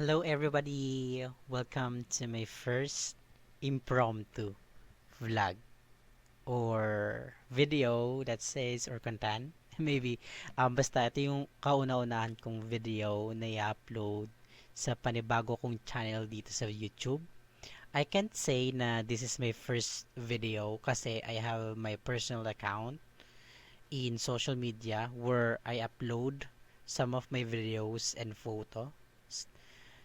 Hello, everybody. Welcome to my first impromptu vlog or video that says or content. Maybe, um, basta ito yung kauna-unahan kong video na i-upload sa panibago kong channel dito sa YouTube. I can't say na this is my first video kasi I have my personal account in social media where I upload some of my videos and photos.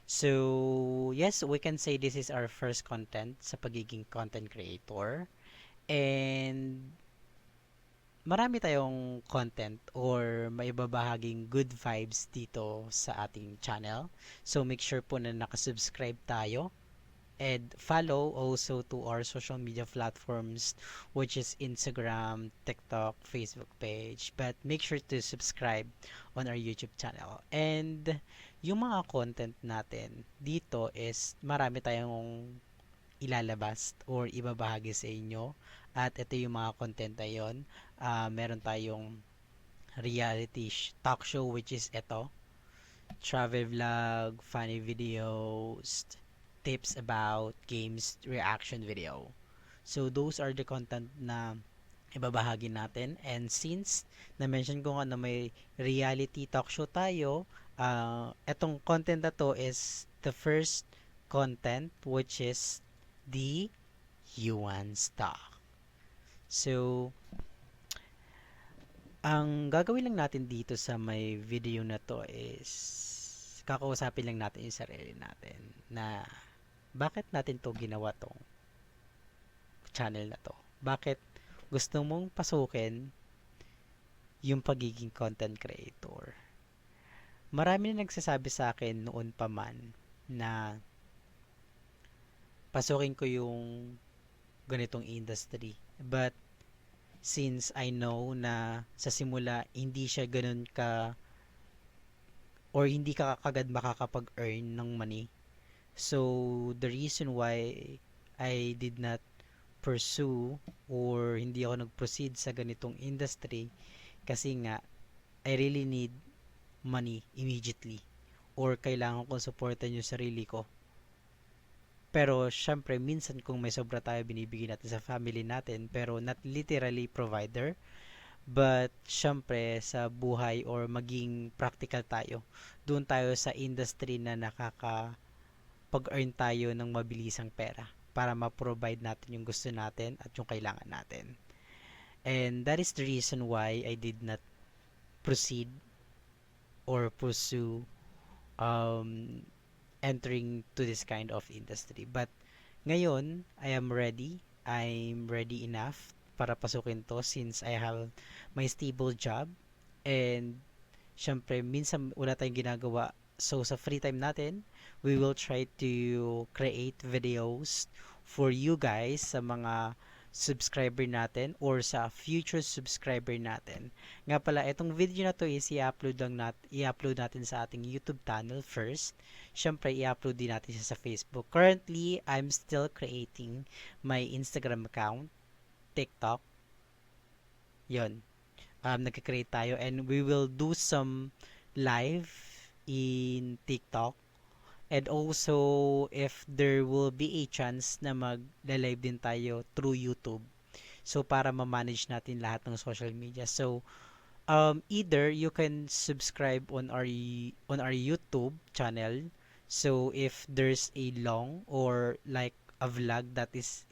So, yes, we can say this is our first content sa pagiging content creator. And marami tayong content or may babahaging good vibes dito sa ating channel. So, make sure po na nakasubscribe tayo and follow also to our social media platforms which is Instagram, TikTok, Facebook page. But make sure to subscribe on our YouTube channel. And yung mga content natin dito is marami tayong ilalabas or ibabahagi sa inyo. At ito yung mga content na yun. Uh, meron tayong reality talk show which is ito. Travel vlog, funny videos, tips about games reaction video. So those are the content na ibabahagi natin and since na-mention ko nga na may reality talk show tayo, uh, etong content na to is the first content which is the Yuan stock. So, ang gagawin lang natin dito sa may video na to is kakausapin lang natin yung sarili natin na bakit natin to ginawa tong channel na to? Bakit gusto mong pasukin yung pagiging content creator? Marami na nagsasabi sa akin noon pa man na pasukin ko yung ganitong industry. But since I know na sa simula hindi siya ganun ka or hindi ka kagad makakapag-earn ng money So, the reason why I did not pursue or hindi ako nag-proceed sa ganitong industry kasi nga I really need money immediately or kailangan kong supportan yung sarili ko. Pero syempre minsan kung may sobra tayo binibigay natin sa family natin pero not literally provider but syempre sa buhay or maging practical tayo. Doon tayo sa industry na nakaka pag-earn tayo ng mabilisang pera para ma-provide natin yung gusto natin at yung kailangan natin. And that is the reason why I did not proceed or pursue um, entering to this kind of industry. But ngayon, I am ready. I'm ready enough para pasukin to since I have my stable job. And syempre, minsan wala tayong ginagawa. So, sa free time natin, we will try to create videos for you guys sa mga subscriber natin or sa future subscriber natin. Nga pala, itong video na to is i-upload lang nat i-upload natin sa ating YouTube channel first. Syempre, i-upload din natin siya sa Facebook. Currently, I'm still creating my Instagram account, TikTok. Yon. Um, nagka-create tayo and we will do some live in TikTok And also, if there will be a chance na mag-live din tayo through YouTube. So, para ma-manage natin lahat ng social media. So, um, either you can subscribe on our on our YouTube channel. So, if there's a long or like a vlog that is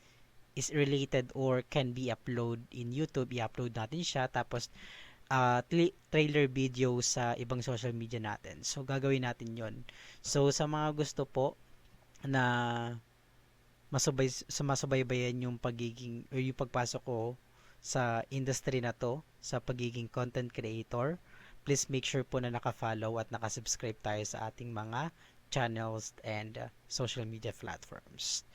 is related or can be upload in YouTube, i-upload natin siya. Tapos, uh, trailer video sa ibang social media natin. So, gagawin natin yon So, sa mga gusto po na masabay, masubaybayan yung pagiging or yung pagpasok ko sa industry na to, sa pagiging content creator, please make sure po na naka-follow at naka-subscribe tayo sa ating mga channels and uh, social media platforms.